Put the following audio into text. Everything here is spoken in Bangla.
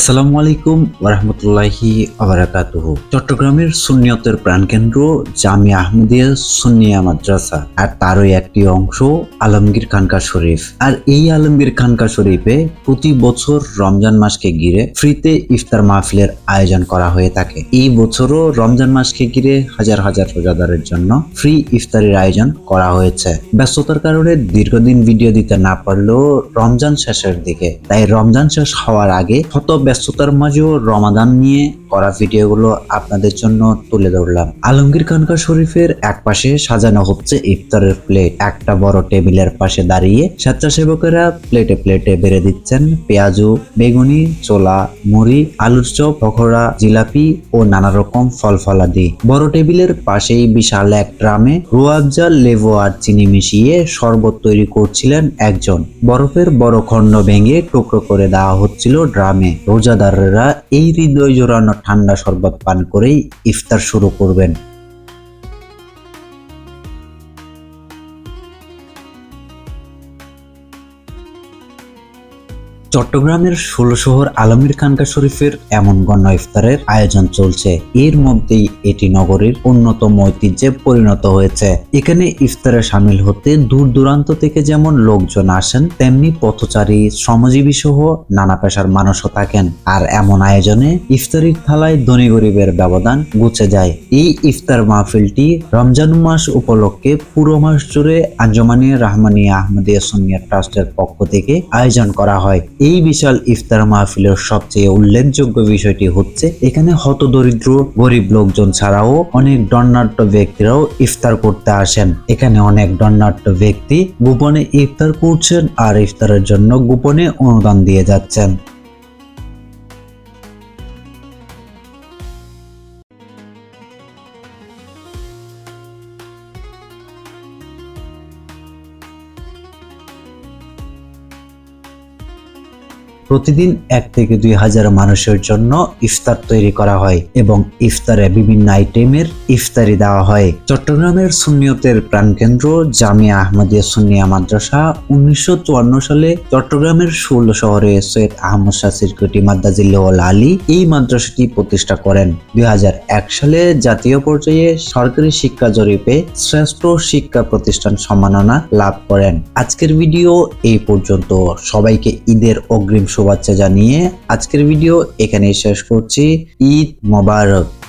আসসালামু আলাইকুম ওরহমতুল্লাহি আবরাকাতুহ চট্টগ্রামের সুন্নিয়তের প্রাণকেন্দ্র জামিয়া আহমদিয়া সুন্নিয়া মাদ্রাসা, আর তারই একটি অংশ আলমগীর খানকা শরীফ। আর এই আলমগীর খানকা শরীফে প্রতি বছর রমজান মাসকে ঘিরে ফ্রিতে ইফতার মাহফিলের আয়োজন করা হয়ে থাকে। এই বছরও রমজান মাসকে ঘিরে হাজার হাজার রোজাদারের জন্য ফ্রি ইফতারের আয়োজন করা হয়েছে। ব্যস্ততার কারণে দীর্ঘদিন ভিডিও দিতে না পারলেও রমজান শেষের দিকে, তাই রমজান শেষ হওয়ার আগে শত ব্যস্ততার মাঝেও রমাদান নিয়ে করা ভিডিওগুলো আপনাদের জন্য তুলে ধরলাম। আলমগীর খানকা শরীফের এক পাশে সাজানো হচ্ছে ইফতারের প্লেট একটা বড় টেবিলের পাশে দাঁড়িয়ে স্বেচ্ছাসেবকেরা প্লেটে প্লেটে বেড়ে দিচ্ছেন। পেঁয়াজু, বেগুনি চোলা মুড়ি, আলুর চপ, পকোড়া, জিলাপি ও নানা রকম ফল ফলাদি বড় টেবিলের পাশেই বিশাল এক ড্রামে রুয়াবজা লেবু আর চিনি মিশিয়ে শরবত তৈরি করছিলেন একজন। বরফের বড় খণ্ড ভেঙে টুকরো করে দেওয়া হচ্ছিল ড্রামে। রোজাদাররা এই হৃদয় জোড়ানো ঠান্ডা শরবত পান করেই ইফতার শুরু করবেন। চট্টগ্রামের ষোলো শহর আলমীর খানকা শরীফের এমন গণ্য ইফতারের আয়োজন চলছে। এর মধ্যেই এটি নগরীর অন্যতম ঐতিহ্যে পরিণত হয়েছে। এখানে ইফতারে সামিল হতে দূর দূরান্ত থেকে যেমন লোকজন আসেন, তেমনি পথচারী, শ্রমজীবী সহ নানা পেশার মানুষও থাকেন। আর এমন আয়োজনে ইফতারির থালায় ধনী গরিবের ব্যবধান গুছে যায়। এই ইফতার মাহফিলটি রমজান মাস উপলক্ষে পুরো মাস জুড়ে আঞ্জমানি রাহমানিয়া আহমদিয়া সুনিয়া ট্রাস্টের পক্ষ থেকে আয়োজন করা হয়। এই বিশাল ইফতার মাহফিলের সবচেয়ে উল্লেখযোগ্য বিষয়টি হচ্ছে, এখানে হতদরিদ্র, গরিব লোকজন ছাড়াও অনেক দণ্ডাট্য ব্যক্তিরাও ইফতার করতে আসেন। এখানে অনেক দণ্ডাট্য ব্যক্তি গোপনে ইফতার করছেন আর ইফতারের জন্য গোপনে অনুদান দিয়ে যাচ্ছেন। প্রতিদিন এক থেকে দুই হাজার মানুষের জন্য ইফতার তৈরি করা হয় এবং ইফতারে বিভিন্ন আইটেমের ইফতারি দেওয়া হয়। চট্টগ্রামের সুন্নিয়তের প্রাণকেন্দ্র জামিয়া আহমদিয়া সুন্নিয়া মাদ্রাসা উনিশশো চুয়ান্ন সালে চট্টগ্রামের ষোলো শহরে সৈয়দ আহমদ শাহ সিরকুটি মাদ্দাজিল্লাল আলী এই মাদ্রাসাটি প্রতিষ্ঠা করেন। দুই হাজার এক সালে জাতীয় পর্যায়ে সরকারি শিক্ষা জরিপে শ্রেষ্ঠ শিক্ষা প্রতিষ্ঠান সম্মাননা লাভ করেন। আজকের ভিডিও এই পর্যন্ত। সবাইকে ঈদের অগ্রিম শুভেচ্ছা জানিয়ে আজকের ভিডিও এখানেই শেষ করছি। ঈদ মোবারক।